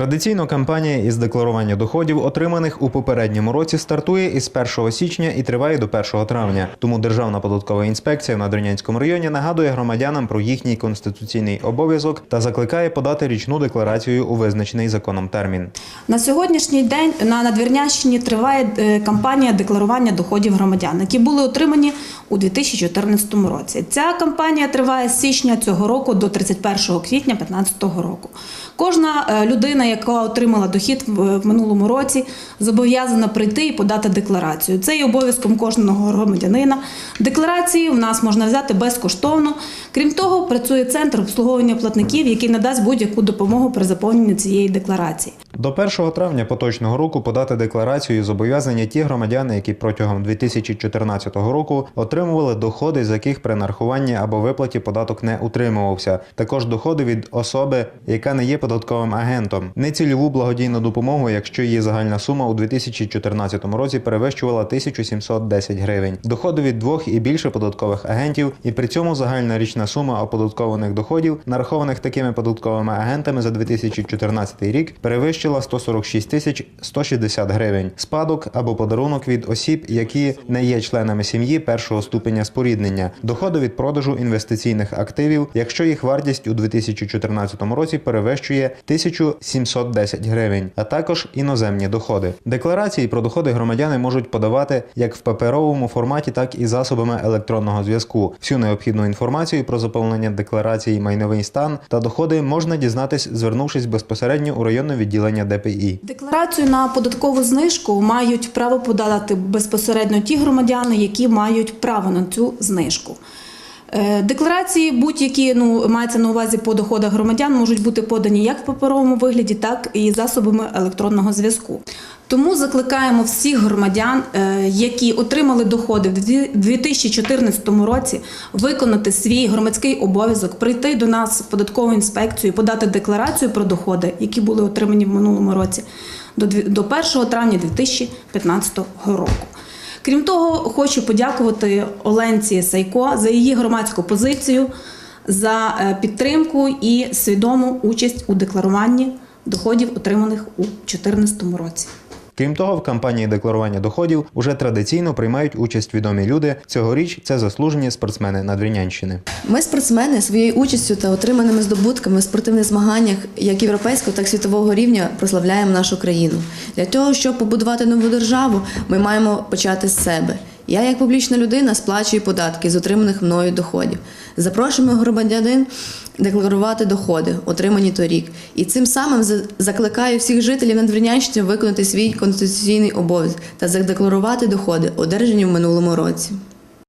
Традиційно кампанія із декларування доходів, отриманих у попередньому році, стартує із 1 січня і триває до 1 травня. Тому Державна податкова інспекція в Надвірнянському районі нагадує громадянам про їхній конституційний обов'язок та закликає подати річну декларацію у визначений законом термін. На сьогоднішній день на Надвірнящині триває е, кампанія декларування доходів громадян, які були отримані у 2014 році. Ця кампанія триває з січня цього року до 31 квітня 2015 року. Кожна е, людина, яка отримала дохід в минулому році, зобов'язана прийти і подати декларацію. Це є обов'язком кожного громадянина. Декларації в нас можна взяти безкоштовно. Крім того, працює центр обслуговування платників, який надасть будь-яку допомогу при заповненні цієї декларації. До 1 травня поточного року подати декларацію зобов'язані ті громадяни, які протягом 2014 року отримували доходи, з яких при нарахуванні або виплаті податок не утримувався. Також доходи від особи, яка не є податковим агентом, нецільову благодійну допомогу, якщо її загальна сума у 2014 році перевищувала 1710 гривень. Доходи від двох і більше податкових агентів, і при цьому загальна річна сума оподаткованих доходів, нарахованих такими податковими агентами за 2014 рік, перевищила 146 тисяч 160 гривень. Спадок або подарунок від осіб, які не є членами сім'ї першого ступеня споріднення, доходи від продажу інвестиційних активів, якщо їх вартість у 2014 році перевищує 1710 гривень, а також іноземні доходи. Декларації про доходи громадяни можуть подавати як в паперовому форматі, так і засобами електронного зв'язку. Всю необхідну інформацію про заповнення декларації, майновий стан та доходи можна дізнатись, звернувшись безпосередньо у районне відділення ДПІ. Декларацію на податкову знижку мають право подати безпосередньо ті громадяни, які мають право на цю знижку. Е, Декларації будь-які ну мається на увазі по доходах громадян, можуть бути подані як в паперовому вигляді, так і засобами електронного зв'язку. Тому закликаємо всіх громадян, е, які отримали доходи в дві- 2014 році, виконати свій громадський обов'язок, прийти до нас в податкову інспекцію, подати декларацію про доходи, які були отримані в минулому році, до 1 травня 2015 року. Крім того, хочу подякувати Оленці Сайко за її громадську позицію, за е, підтримку і свідому участь у декларуванні доходів, отриманих у 2014 році. Крім того, в кампанії декларування доходів уже традиційно приймають участь відомі люди. Цьогоріч це заслужені спортсмени Надвірнянщини. Ми спортсмени своєю участю та отриманими здобутками в спортивних змаганнях як європейського, так і світового рівня прославляємо нашу країну. Для того, щоб побудувати нову державу, ми маємо почати з себе. Я, як публічна людина, сплачую податки з отриманих мною доходів. Запрошуємо громадянин декларувати доходи, отримані торік. І цим самим закликаю всіх жителів Надвірнянщини виконати свій конституційний обов'язок та задекларувати доходи, одержані в минулому році.